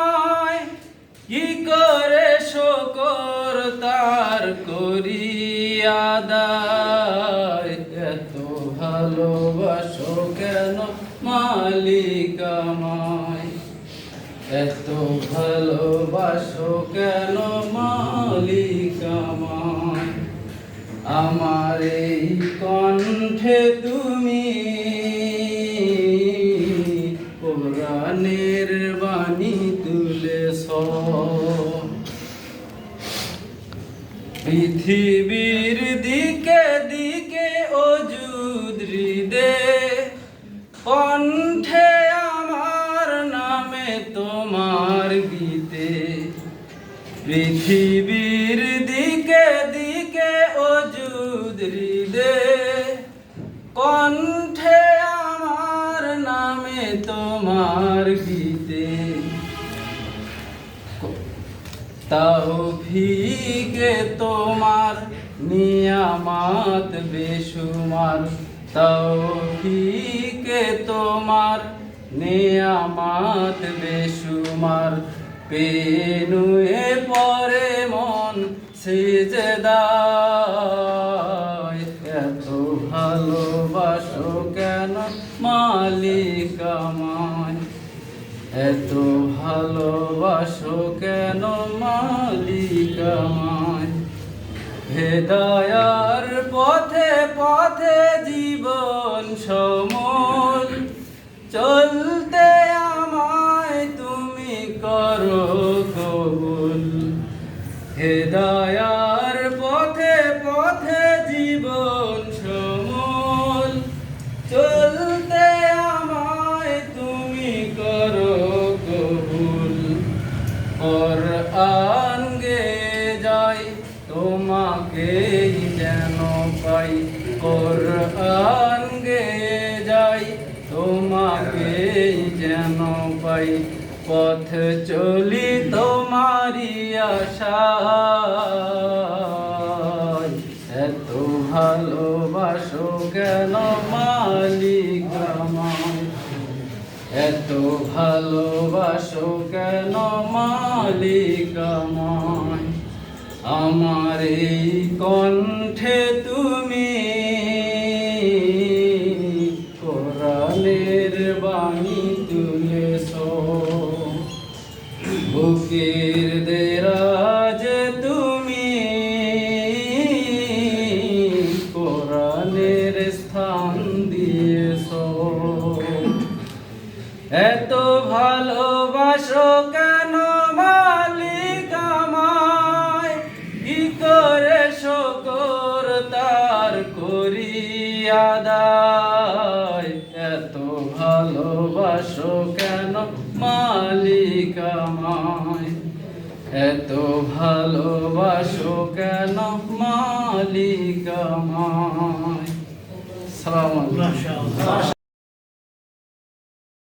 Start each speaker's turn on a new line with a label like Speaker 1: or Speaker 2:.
Speaker 1: কি করে শকর তার করি এত ভালোবাসো কেন মালিক আমায় এত ভালোবাসো কেন মালিক আমায় আমার এই কণ্ঠে পৃথিবীর দিকে দিকে অজুদ হৃদে, কণ্ঠে আমার নামে তোমার গীতে। পৃথিবীর দিকে দিকে অজুদ হৃদে, কণ্ঠে আমার নামে তোমার গীতে। তাও ফিকে তোমার নিয়ামাত বেসুমার তাও ফিকে তোমার নিয়ামাত বেসুমার পেনুয়ে পরে মন সেজদায় এত ভালোবাসো কেন মালিক আমায়? এত ভালোবাসো কেন হেদায়ার পথে পথে জীবন সমল, চলতে আমায় তুমি করো কবুল। হেদায়ার পথে পথে জীবন সমল, চলতে আমায় তুমি করো কবুল। কোরআন পাই কোরআন গে যাই, তোমাকে যেন পাই। পথ চলি তোমারি আশা এত ভালোবাসো কেন মালিক এত ভালোবাসো কেন মালিক আমার এই কণ্ঠে তুমি ভালোবাসো কেন মালিক আমায়? কি করে শকর তার করি আদায়? এত ভালোবাসো কেন মালিক আমায়? এত ভালোবাসো কেন মালিক আমায়? সালাম।